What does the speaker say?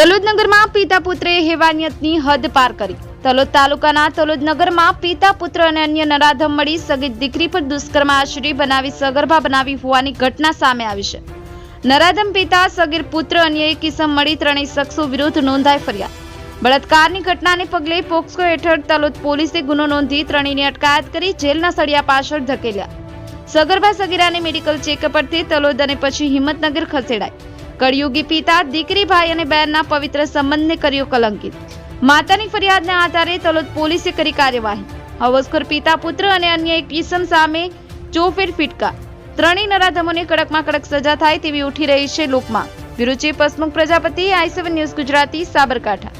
તલોદ નગરમાં પિતા પુત્રે હેવાનિયતની હદ પાર કરી. તલોદ તાલુકાના તલોદ નગરમાં પિતા પુત્ર અને અન્ય નરાધમ મળી સગીર દીકરી પર દુષ્કર્મ આશરી બનાવી સગર્ભા બનાવી હોવાની ઘટના સામે આવી છે. નરાધમ પિતા, સગીર પુત્ર અન્ય એક કિસમ મળી ત્રણેય શખ્સો વિરુદ્ધ નોંધાઈ ફરિયાદ બળાત્કારની ઘટનાને પગલે પોક્સો હેઠળ તલોદ પોલીસે ગુનો નોંધી ત્રણેયની અટકાયત કરી જેલના સળિયા પાછળ ધકેલ્યા. સગર્ભા સગીરાને મેડિકલ ચેકઅપ અર્થે તલોદ અને પછી હિંમતનગર ખસેડાય. કળિયુગી પિતા, દીકરી, ભાઈ અને બહેનના પવિત્ર સંબંધને કર્યો કલંકિત. માતાની ફરિયાદને આધારે તલોદ પોલીસે કરી કાર્યવાહી. હવસખોર પિતા, પુત્ર અને અન્ય એક ઈસમ સામે ચોફેર ફિટકા. ત્રણેય નરાધમોને કડકમાં કડક સજા થાય તેવી ઉઠી રહી છે લોકમાં. Viruchi Pasmukh Prajapati, I News Gujarati, Sabarkantha.